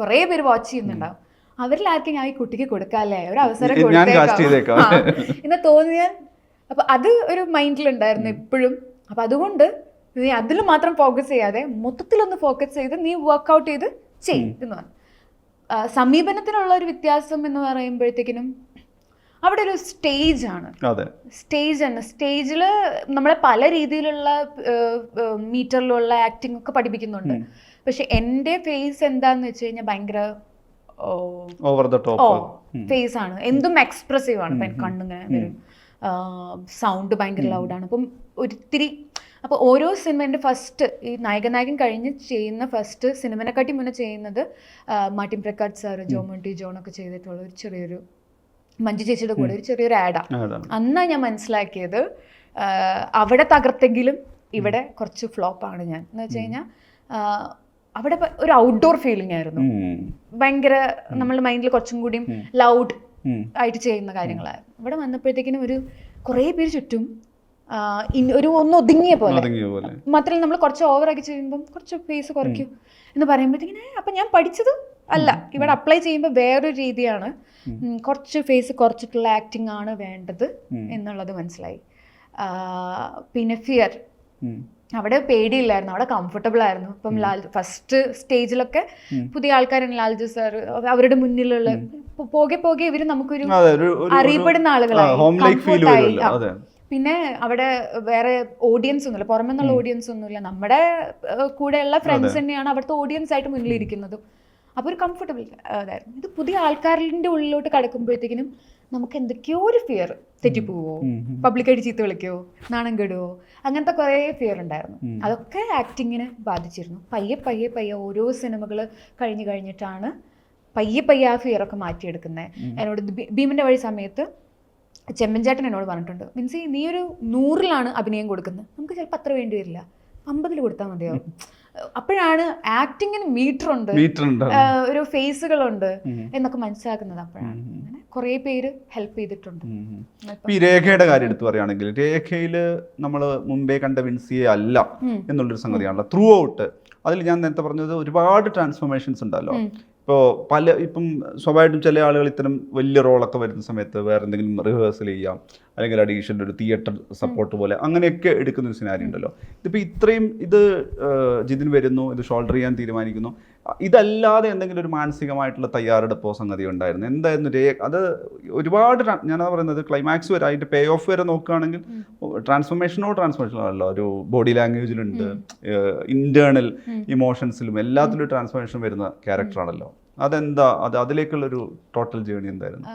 കുറെ പേര് വാച്ച് ചെയ്യുന്നുണ്ടാവും. അവരിൽ ആർക്കും ഞാൻ ഈ കുട്ടിക്ക് കൊടുക്കാല്ലേ? ഒരു അവസരം കൊടുത്തേക്കാം. എന്ന് തോന്നിയാൽ അപ്പൊ അത് ഒരു മൈൻഡിലുണ്ടായിരുന്നു എപ്പോഴും. അപ്പൊ അതുകൊണ്ട് നീ അതിൽ മാത്രം ഫോക്കസ് ചെയ്യാതെ മൊത്തത്തിലൊന്ന് ഫോക്കസ് ചെയ്ത് നീ വർക്ക്ഔട്ട് ചെയ്ത് ചെയ്യും എന്ന് പറഞ്ഞു. സമീപനത്തിനുള്ള ഒരു വ്യത്യാസം എന്ന് പറയുമ്പോഴത്തേക്കിനും അവിടെ ഒരു സ്റ്റേജ് ആണ് സ്റ്റേജ് ആണ്. സ്റ്റേജിൽ നമ്മളെ പല രീതിയിലുള്ള മീറ്ററിലുള്ള ആക്ടിംഗ് ഒക്കെ പഠിപ്പിക്കുന്നുണ്ട്. പക്ഷെ എന്റെ ഫേസ് എന്താന്ന് വെച്ച് കഴിഞ്ഞാൽ ഭയങ്കര ഓവർ ദ ടോപ്പ് ഫേസ് ആണ്. എന്തും എക്സ്പ്രസീവ് ആണ്. കണ്ണിങ്ങനെ വരും സൗണ്ട് ഭയങ്കര ലൗഡാണ് അപ്പം ഒരിത്തിരി അപ്പോൾ ഓരോ സിനിമേന്റെ ഫസ്റ്റ് ഈ നായക നായകൻ കഴിഞ്ഞ് ചെയ്യുന്ന ഫസ്റ്റ് സിനിമനെക്കാട്ടി മുന്നേ ചെയ്യുന്നത് മാർട്ടിൻ പ്രക്കാട് സാർ ജോമോണ്ടി ജോൺ ഒക്കെ ചെയ്തിട്ടുള്ള ഒരു ചെറിയൊരു മഞ്ജു ചേച്ചിയുടെ കൂടെ ഒരു ചെറിയൊരു ആഡാണ് അന്നാ ഞാൻ മനസ്സിലാക്കിയത് അവിടെ തകർത്തെങ്കിലും ഇവിടെ കുറച്ച് ഫ്ലോപ്പാണ് ഞാൻ. എന്ന് വെച്ച് കഴിഞ്ഞാൽ അവിടെ ഒരു ഔട്ട്ഡോർ ഫീലിംഗ് ആയിരുന്നു. ഭയങ്കര നമ്മളുടെ മൈൻഡിൽ കുറച്ചും കൂടിയും ലൗഡ് ആയിട്ട് ചെയ്യുന്ന കാര്യങ്ങളായിരുന്നു. ഇവിടെ വന്നപ്പോഴത്തേക്കിനും ഒരു കുറേ പേര് ചുറ്റും ഒരു ഒന്ന് ഒതുങ്ങിയ പോലെ. ഒതുങ്ങിയ പോലെ. മാത്രമല്ല നമ്മൾ കുറച്ച് ഓവറാക്കി ചെയ്യുമ്പം കുറച്ച് ഫേസ് കുറയ്ക്കും എന്ന് പറയുമ്പോഴത്തേക്കിനെ അപ്പം ഞാൻ പഠിച്ചത് അല്ല ഇവിടെ അപ്ലൈ ചെയ്യുമ്പോൾ വേറൊരു രീതിയാണ്. കുറച്ച് ഫേസ് കുറച്ചിട്ടുള്ള ആക്ടിങ് ആണ് വേണ്ടത് എന്നുള്ളത് മനസ്സിലായി. പിന്നെ ഫിയർ അവിടെ പേടിയില്ലായിരുന്നു അവിടെ കംഫർട്ടബിൾ ആയിരുന്നു. ഇപ്പം ലാൽ ഫസ്റ്റ് സ്റ്റേജിലൊക്കെ പുതിയ ആൾക്കാരാണ് ലാൽജി സാർ അവരുടെ മുന്നിലുള്ള പോകെ പോകെ ഇവർ നമുക്കൊരു അറിയപ്പെടുന്ന ആളുകളായി പിന്നെ അവിടെ വേറെ ഓഡിയൻസ് ഒന്നുമില്ല പുറമെന്നുള്ള ഓഡിയൻസ് ഒന്നുമില്ല. നമ്മുടെ കൂടെയുള്ള ഫ്രണ്ട്സ് തന്നെയാണ് അവിടുത്തെ ഓഡിയൻസ് ആയിട്ട് മുന്നിലിരിക്കുന്നതും. അപ്പോൾ ഒരു കംഫർട്ടബിൾ അതായിരുന്നു ഇത് പുതിയ ആൾക്കാരിന്റെ ഉള്ളിലോട്ട് കടക്കുമ്പോഴത്തേക്കിനും നമുക്ക് എന്തൊക്കെയോ ഒരു ഫിയർ തെറ്റിപ്പോവോ? പബ്ലിക്കായിട്ട് ചീത്ത വിളിക്കുവോ നാണം കെടുവോ? അങ്ങനത്തെ കുറേ ഫിയർ ഉണ്ടായിരുന്നു. അതൊക്കെ ആക്ടിങ്ങിനെ ബാധിച്ചിരുന്നു. പയ്യെ പയ്യെ പയ്യെ ഓരോ സിനിമകൾ കഴിഞ്ഞ് കഴിഞ്ഞിട്ടാണ് പയ്യെ പയ്യെ ആ ഫിയറൊക്കെ മാറ്റിയെടുക്കുന്നത് എന്നോട് ഇത് ഭീ- ഭീമന്റെ വഴി സമയത്ത് ചെമ്മൻചാട്ടൻ എന്നോട് പറഞ്ഞിട്ടുണ്ട്. മീൻസ് നീ ഒരു നൂറിലാണ് അഭിനയം കൊടുക്കുന്നത്. നമുക്ക് ചിലപ്പോൾ അത്ര വേണ്ടി വരില്ല. അമ്പതിൽ കൊടുത്താൽ മതിയോ അപ്പോഴാണ് ആക്ടിങ്ങിന് മീറ്റർ ഉണ്ട് ഒരു ഫേസുകളുണ്ട് എന്നൊക്കെ മനസ്സിലാക്കുന്നത് അപ്പോഴാണ്. കുറേ പേര് ഹെൽപ്പ് ചെയ്തിട്ടുണ്ട്. ഈ രേഖയുടെ കാര്യം എടുത്തു പറയുകയാണെങ്കിൽ രേഖയിൽ നമ്മൾ മുമ്പേ കണ്ട വിൻസിയെ അല്ല എന്നുള്ളൊരു സംഗതിയാണല്ലോ. ത്രൂ ഔട്ട് അതിൽ ഞാൻ നേരത്തെ പറഞ്ഞത് ഒരുപാട് ട്രാൻസ്ഫോർമേഷൻസ് ഉണ്ടല്ലോ. ഇപ്പോൾ പല ഇപ്പം സ്വാഭാവികമായിട്ടും ചില ആളുകൾ ഇത്തരം വലിയ റോളൊക്കെ വരുന്ന സമയത്ത് വേറെ എന്തെങ്കിലും റിഹേഴ്സൽ ചെയ്യാം അല്ലെങ്കിൽ അഡീഷന്റെ ഒരു തിയേറ്റർ സപ്പോർട്ട് പോലെ അങ്ങനെയൊക്കെ എടുക്കുന്ന ഒരു സിനാരി ഉണ്ടല്ലോ. ഇതിപ്പോൾ ഇത്രയും ഇത് ജിതിൻ വരുന്നു ഇത് ഷോൾഡർ ചെയ്യാൻ തീരുമാനിക്കുന്നു. ഇതല്ലാതെ എന്തെങ്കിലും ഒരു മാനസികമായിട്ടുള്ള തയ്യാറെടുപ്പോ സംഗതി ഉണ്ടായിരുന്നു? എന്തായിരുന്നു രേ അത് ഒരുപാട് ഞാൻ ഞാനതാ പറയുന്നത് ക്ലൈമാക്സ് വരെ അതിന്റെ പേ ഓഫ് വരെ നോക്കുകയാണെങ്കിൽ ട്രാൻസ്ഫോർമേഷനോ ട്രാൻസ്ഫോർമേഷനോ അല്ല ഒരു ബോഡി ലാംഗ്വേജിലുണ്ട് ഇന്റേണൽ ഇമോഷൻസിലും എല്ലാത്തിലും ട്രാൻസ്ഫോർമേഷൻ വരുന്ന ക്യാരക്ടറാണല്ലോ അതെന്താ? അത് അതിലേക്കുള്ളൊരു ടോട്ടൽ ജേണി എന്തായിരുന്നു?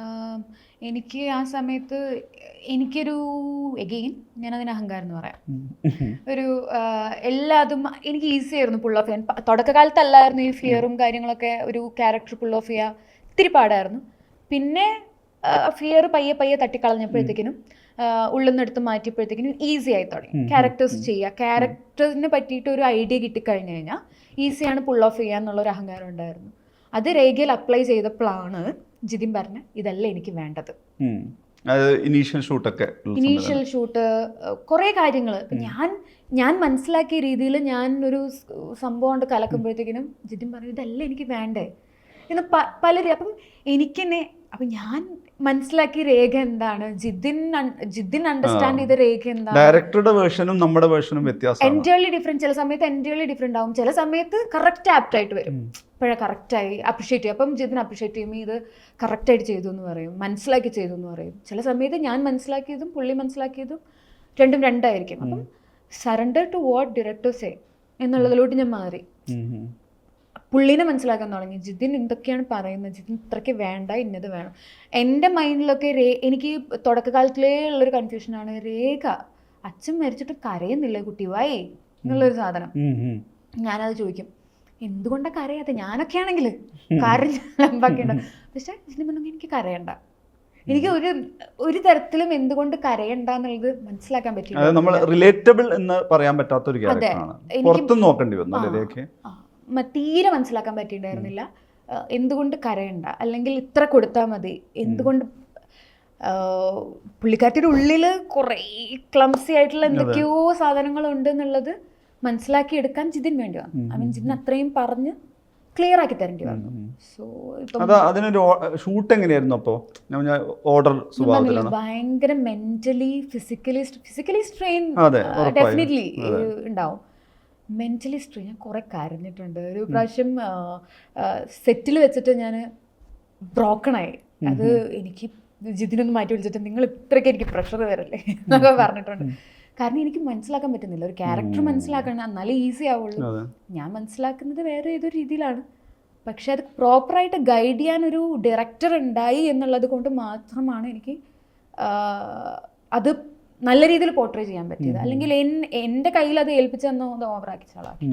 എനിക്ക് ആ സമയത്ത് എനിക്കൊരു എഗെയിൻ ഞാനതിന് അഹങ്കാരം എന്ന് പറയാം. ഒരു എല്ലാതും എനിക്ക് ഈസി ആയിരുന്നു പുൾ ഓഫ് ചെയ്യാൻ. തുടക്കകാലത്തല്ലായിരുന്നു ഈ ഫിയറും കാര്യങ്ങളൊക്കെ ഒരു ക്യാരക്ടർ പുൾ ഓഫ് ചെയ്യുക ഇത്തിരി പാടായിരുന്നു. പിന്നെ ഫിയർ പയ്യെ പയ്യെ തട്ടിക്കളഞ്ഞപ്പോഴത്തേക്കിനും എടുത്ത് മാറ്റിയപ്പോഴത്തേക്കിനും ഈസി ആയി തുടങ്ങി. ക്യാരക്ടേഴ്സ് ചെയ്യുക. ക്യാരക്ടറിനെ പറ്റിയിട്ട് ഒരു ഐഡിയ കിട്ടിക്കഴിഞ്ഞു കഴിഞ്ഞാൽ ഈസിയാണ് പുൾ ഓഫ് ചെയ്യുക എന്നുള്ളൊരു അഹങ്കാരം ഉണ്ടായിരുന്നു. അത് രേഖയിൽ അപ്ലൈ ചെയ്തപ്പോഴാണ് ജിതിൻ പറഞ്ഞ ഇതല്ല എനിക്ക് വേണ്ടത്. ഇനീഷ്യൽ ഷൂട്ടൊക്കെ ഇനീഷ്യൽ ഷൂട്ട് കുറേ കാര്യങ്ങൾ ഞാൻ ഞാൻ മനസ്സിലാക്കിയ രീതിയിൽ ഞാൻ ഒരു സംഭവം കൊണ്ട് കലക്കുമ്പോഴത്തേക്കിനും ജിതിൻ പറഞ്ഞു ഇതല്ല എനിക്ക് വേണ്ടേ. എന്ന് പലരും അപ്പം എനിക്കെന്നെ അപ്പം ഞാൻ മനസ്സിലാക്കിയ രേഖ എന്താണ്? ജിതിൻ ജിദ്ദിൻ ജിതിൻ അണ്ടർസ്റ്റാൻഡ് ചെയ്ത രേഖ എന്താണ്? ഡയറക്ടറുടെ വേർഷനും നമ്മുടെ വേർഷനും വ്യത്യാസം എന്റേർലി ഡിഫറെന്റ് ചില സമയത്ത് എന്റേർലി ഡിഫറെന്റ് ആവും. ചില സമയത്ത് കറക്റ്റ് ആപ്റ്റ് ആയിട്ട് വരും. ഇപ്പോഴാണ് കറക്റ്റായി അപ്രിഷ്യേറ്റ് ചെയ്യും. അപ്പം ജിതിൻ അപ്രിഷ്യേറ്റ് ചെയ്യുമ്പോൾ ഇത് കറക്റ്റായിട്ട് ചെയ്തു എന്ന് പറയും. മനസ്സിലാക്കി ചെയ്തു എന്ന് പറയും. ചില സമയത്ത് ഞാൻ മനസ്സിലാക്കിയതും പുള്ളി മനസ്സിലാക്കിയതും രണ്ടും രണ്ടായിരിക്കും. അപ്പം surrender to what director say എന്നുള്ളതിലോട്ട് ഞാൻ മാറി. പുള്ളീനെ മനസ്സിലാക്കാൻ തുടങ്ങി. ജിതിൻ എന്തൊക്കെയാണ് പറയുന്നത്? ജിതിൻ ഇത്രയ്ക്ക് വേണ്ട ഇന്നത് വേണം. എന്റെ മൈൻഡിലൊക്കെ രേ എനിക്ക് തുടക്കകാലത്തിലേ ഉള്ളൊരു കൺഫ്യൂഷനാണ് രേഖ. അച്ഛൻ മരിച്ചിട്ട് കരയുന്നില്ല കുട്ടി? വായി എന്നുള്ളൊരു സാധനം. ഞാനത് ചോദിക്കും. എന്തുകൊണ്ടാണ് കരയാത്ത? ഞാനൊക്കെ ആണെങ്കിൽ കരഞ്ഞ ലമ്പാക്കിയുണ്ട് പക്ഷേ ജിതിൻ പറഞ്ഞു എനിക്ക് കരയണ്ട. എനിക്ക് ഒരു ഒരു തരത്തിലും എന്തുകൊണ്ട് കരയണ്ട എന്നുള്ളത് മനസ്സിലാക്കാൻ പറ്റില്ല. നമ്മൾ റിലേറ്റബിൾ എന്ന് പറയാൻ പറ്റാത്ത ഒരു പുറത്തും നോക്കേണ്ടി വന്നു തീരെ മനസ്സിലാക്കാൻ പറ്റിയിട്ടുണ്ടായിരുന്നില്ല. എന്തുകൊണ്ട് കരയണ്ട? അല്ലെങ്കിൽ ഇത്ര കൊടുത്താൽ മതി. എന്തുകൊണ്ട് പുള്ളിക്കാറ്റിയുടെ ഉള്ളിൽ കുറേ ക്ലംസി ആയിട്ടുള്ള എന്തൊക്കെയോ സാധനങ്ങളുണ്ട് എന്നുള്ളത് മനസ്സിലാക്കി എടുക്കാൻ ജിതിൻ വേണ്ടി വന്നു. മീൻ ജിതിൻ അത്രയും പറഞ്ഞ് ക്ലിയർ ആക്കി തരേണ്ടി വന്നു. സോ അതിനൊരു ഷൂട്ട് എങ്ങനെയായിരുന്നു അപ്പോൾ ഓർഡർ ഭയങ്കര mentally physically physically strain definitely ഉണ്ടാവും. മെന്റലി സ്ട്രെയിൻ ഞാൻ കുറേ കരഞ്ഞിട്ടുണ്ട്. ഒരു പ്രാവശ്യം സെറ്റിൽ വെച്ചിട്ട് ഞാൻ ബ്രോക്കണായി അത് എനിക്ക് ജിതിനൊന്ന് മാറ്റി വിളിച്ചിട്ട് നിങ്ങൾ ഇത്രയ്ക്ക് എനിക്ക് പ്രഷർ വരല്ലേ എന്നൊക്കെ പറഞ്ഞിട്ടുണ്ട്. കാരണം എനിക്ക് മനസ്സിലാക്കാൻ പറ്റുന്നില്ല. ഒരു ക്യാരക്ടർ മനസ്സിലാക്കണം എന്നാലേ ഈസി ആവുള്ളൂ. ഞാൻ മനസ്സിലാക്കുന്നത് വേറെ ഏതൊരു രീതിയിലാണ്. പക്ഷെ അത് പ്രോപ്പറായിട്ട് ഗൈഡ് ചെയ്യാൻ ഒരു ഡയറക്ടർ ഉണ്ടായി എന്നുള്ളത് കൊണ്ട് മാത്രമാണ് എനിക്ക് അത് നല്ല രീതിയിൽ പോർട്രേ ചെയ്യാൻ പറ്റിയത്. അല്ലെങ്കിൽ എന്റെ കയ്യിൽ അത് ഏൽപ്പിച്ചു തന്നോ അത് ഓവറാക്കി ചളാക്കി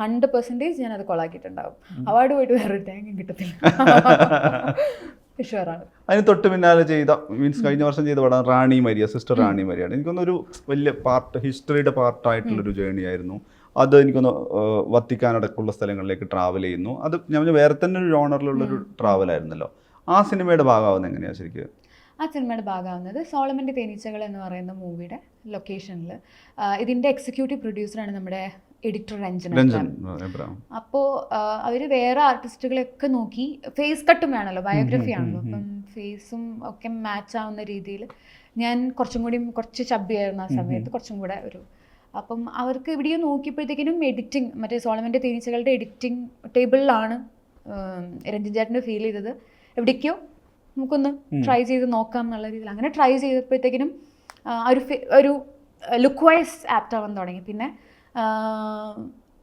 ഹൺഡ്രഡ് പെർസെന്റേജ് ഞാൻ അത് കൊളാക്കിയിട്ടുണ്ടാവും അവാർഡ് പോയിട്ട് വേറെ ടാങ്കും കിട്ടത്തില്ല. ഷുവറാണ് അതിന് തൊട്ട് പിന്നാലെ ചെയ്ത മീൻസ് കഴിഞ്ഞ വർഷം ചെയ്ത പടം റാണി മരിയ സിസ്റ്റർ റാണി മരിയാണ് എനിക്കൊന്നൊരു വലിയ പാർട്ട് ഹിസ്റ്ററിയുടെ പാർട്ടായിട്ടുള്ളൊരു ജേണി ആയിരുന്നു. അത് എനിക്കൊന്ന് വത്തിക്കാനടക്കമുള്ള സ്ഥലങ്ങളിലേക്ക് ട്രാവൽ ചെയ്യുന്നു. അത് ഞാൻ വേറെ തന്നെ ഒരു ഓണറിലുള്ളൊരു ട്രാവൽ ആയിരുന്നല്ലോ. ആ സിനിമയുടെ ഭാഗമാവുന്നത് എങ്ങനെയാണ് ശരിക്കും? ആ സിനിമയുടെ ഭാഗമാവുന്നത് സോളമന്റെ തേനീച്ചകൾ എന്ന് പറയുന്ന മൂവിയുടെ ലൊക്കേഷനിൽ ഇതിന്റെ എക്സിക്യൂട്ടീവ് പ്രൊഡ്യൂസറാണ് നമ്മുടെ എഡിറ്റർ രഞ്ജൻ അപ്പോൾ അവർ വേറെ ആർട്ടിസ്റ്റുകളെയൊക്കെ നോക്കി ഫേസ് കട്ടും വേണമല്ലോ ബയോഗ്രഫി ആണല്ലോ. അപ്പം ഫേസും ഒക്കെ മാച്ച് ആവുന്ന രീതിയിൽ ഞാൻ കുറച്ചും കൂടി കുറച്ച് ചബ്ബിയായിരുന്നു ആ സമയത്ത് കുറച്ചും കൂടെ ഒരു അപ്പം അവർക്ക് ഇവിടെയും നോക്കിയപ്പോഴത്തേക്കിനും എഡിറ്റിംഗ് മറ്റേ സോളമന്റെ തേനീച്ചകളുടെ എഡിറ്റിംഗ് ടേബിളിലാണ് രഞ്ജൻ ചേട്ടന്റെ ഫീൽ ചെയ്തത്. എവിടേക്കോ? നമുക്കൊന്ന് ട്രൈ ചെയ്ത് നോക്കാം എന്നുള്ള രീതിയിൽ. അങ്ങനെ ട്രൈ ചെയ്തപ്പോഴത്തേക്കിനും ഒരു ഒരു ലുക്ക് വൈസ് ആപ്റ്റ് ആവാൻ തുടങ്ങി. പിന്നെ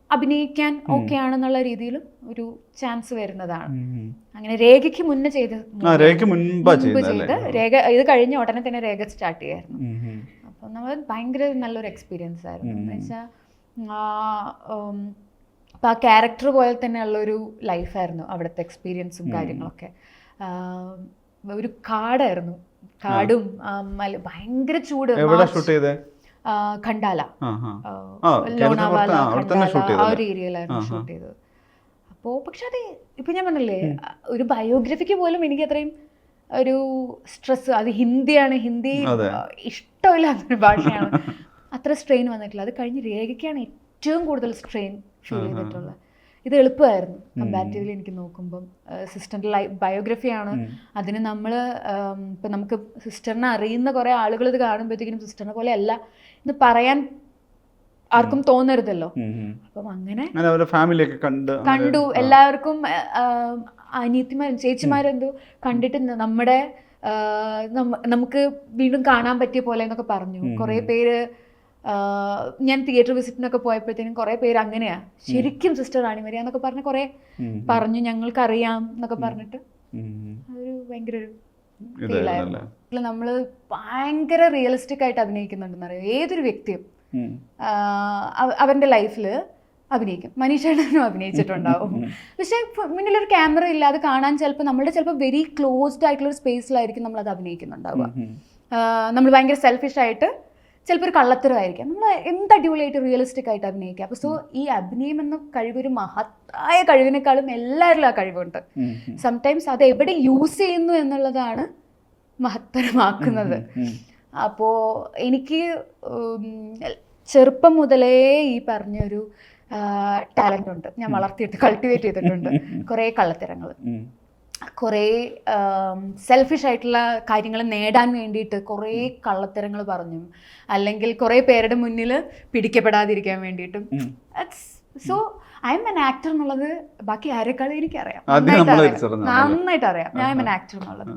അഭിനയിക്കാൻ ഓക്കെ ആണെന്നുള്ള രീതിയിലും ഒരു ചാൻസ് വരുന്നതാണ്. അങ്ങനെ രേഖയ്ക്ക് മുന്നേ ചെയ്ത് ചെയ്ത് രേഖ ഇത് കഴിഞ്ഞ ഉടനെ തന്നെ രേഖ സ്റ്റാർട്ട് ചെയ്യായിരുന്നു. അപ്പോൾ നമ്മൾ ഭയങ്കര നല്ലൊരു എക്സ്പീരിയൻസ് ആയിരുന്നു. എന്ന് വെച്ചാൽ അപ്പം ആ ക്യാരക്ടർ പോലെ തന്നെയുള്ളൊരു ലൈഫായിരുന്നു അവിടുത്തെ എക്സ്പീരിയൻസും കാര്യങ്ങളൊക്കെ. ഒരു കാടായിരുന്നു. കാടും മല- ഭയങ്കര ചൂട്. ഖണ്ടാല ലോണാവാല ആ? ഒരു ഏരിയയിലായിരുന്നു ഷൂട്ട് ചെയ്തത്. അപ്പോൾ പക്ഷെ അത് ഇപ്പം ഞാൻ പറഞ്ഞില്ലേ ഒരു ബയോഗ്രഫിക്ക് പോലും എനിക്ക് അത്രയും ഒരു സ്ട്രെസ് അത് ഹിന്ദിയാണ് ഹിന്ദി ഇഷ്ടമില്ലാത്തൊരു ഭാഷയാണ്. അത്ര സ്ട്രെയിൻ വന്നിട്ടില്ല. അത് കഴിഞ്ഞ് രേഖയ്ക്കാണ് ഏറ്റവും കൂടുതൽ സ്ട്രെയിൻ ഫീൽ ചെയ്തിട്ടുള്ളത്. ഇത് എളുപ്പമായിരുന്നു. കമ്പാരിറ്റീവ്ലി എനിക്ക് നോക്കുമ്പം സിസ്റ്ററിന്റെ ലൈ ബയോഗ്രഫിയാണ് അതിന് നമ്മൾ ഇപ്പം നമുക്ക് സിസ്റ്ററിനെ അറിയുന്ന കുറേ ആളുകൾ ഇത് കാണുമ്പോഴത്തേക്കിനും സിസ്റ്ററിനെ പോലെ അല്ല എന്ന് പറയാൻ ആർക്കും തോന്നരുതല്ലോ. അപ്പം അങ്ങനെ ഫാമിലിയൊക്കെ കണ്ട് കണ്ടു. എല്ലാവർക്കും അനിയത്തിമാരും ചേച്ചിമാരും എന്തോ കണ്ടിട്ട് നമ്മുടെ നമുക്ക് വീണ്ടും കാണാൻ പറ്റിയ പോലെ എന്നൊക്കെ പറഞ്ഞു. കുറേ പേര് ഞാൻ തിയേറ്റർ വിസിറ്റിനൊക്കെ പോയപ്പോഴത്തേനും കുറേ പേര് അങ്ങനെയാ. ശരിക്കും സിസ്റ്റർ റാണിമരിയ എന്നൊക്കെ പറഞ്ഞ് കുറേ. പറഞ്ഞു ഞങ്ങൾക്കറിയാം എന്നൊക്കെ പറഞ്ഞിട്ട്. അതൊരു ഭയങ്കര ഒരു? നമ്മൾ ഭയങ്കര റിയലിസ്റ്റിക് ആയിട്ട് അഭിനയിക്കുന്നുണ്ടെന്ന് അറിയാം ഏതൊരു വ്യക്തിയും. അവന്റെ ലൈഫിൽ ലൈഫിൽ അഭിനയിക്കും. മനീഷേട്ടനും അഭിനയിച്ചിട്ടുണ്ടാവും. പക്ഷെ മുന്നിലൊരു ക്യാമറ ഇല്ല. അത് കാണാൻ ചിലപ്പോൾ നമ്മുടെ ചിലപ്പോൾ വെരി ക്ലോസ്ഡ് ആയിട്ടുള്ള ഒരു സ്പേസിലായിരിക്കും നമ്മൾ അത് അഭിനയിക്കുന്നുണ്ടാവുക നമ്മൾ ഭയങ്കര സെൽഫിഷ് ആയിട്ട് ചിലപ്പോൾ ഒരു കള്ളത്തരമായിരിക്കാം. നമ്മൾ എന്ത് അടിപൊളിയായിട്ട് റിയലിസ്റ്റിക് ആയിട്ട് അഭിനയിക്കുക അപ്പോൾ സോ ഈ അഭിനയം എന്ന കഴിവ് ഒരു മഹത്തായ കഴിവിനേക്കാളും എല്ലാവരിലും ആ കഴിവുണ്ട്. സംടൈംസ് അത് എവിടെ യൂസ് ചെയ്യുന്നു എന്നുള്ളതാണ് മഹത്തരമാക്കുന്നത്. അപ്പോ അപ്പോൾ എനിക്ക് ചെറുപ്പം മുതലേ ഈ പറഞ്ഞൊരു ടാലന്റ് ഉണ്ട്. ഞാൻ വളർത്തിയിട്ട് കൾട്ടിവേറ്റ് ചെയ്തിട്ടുണ്ട്. കുറേ കള്ളത്തരങ്ങൾ. കുറേ സെൽഫിഷ് ആയിട്ടുള്ള കാര്യങ്ങൾ നേടാൻ വേണ്ടിയിട്ട് കുറേ കള്ളത്തരങ്ങൾ പറഞ്ഞു. അല്ലെങ്കിൽ കുറേ പേരുടെ മുന്നിൽ പിടിക്കപ്പെടാതിരിക്കാൻ വേണ്ടിയിട്ടും. So I M an actor എന്നുള്ളത് ബാക്കി ആരെക്കാളും എനിക്കറിയാം? നന്നായിട്ട് അറിയാം ഞാൻ എം എൻ ആക്ടർ എന്നുള്ളത്.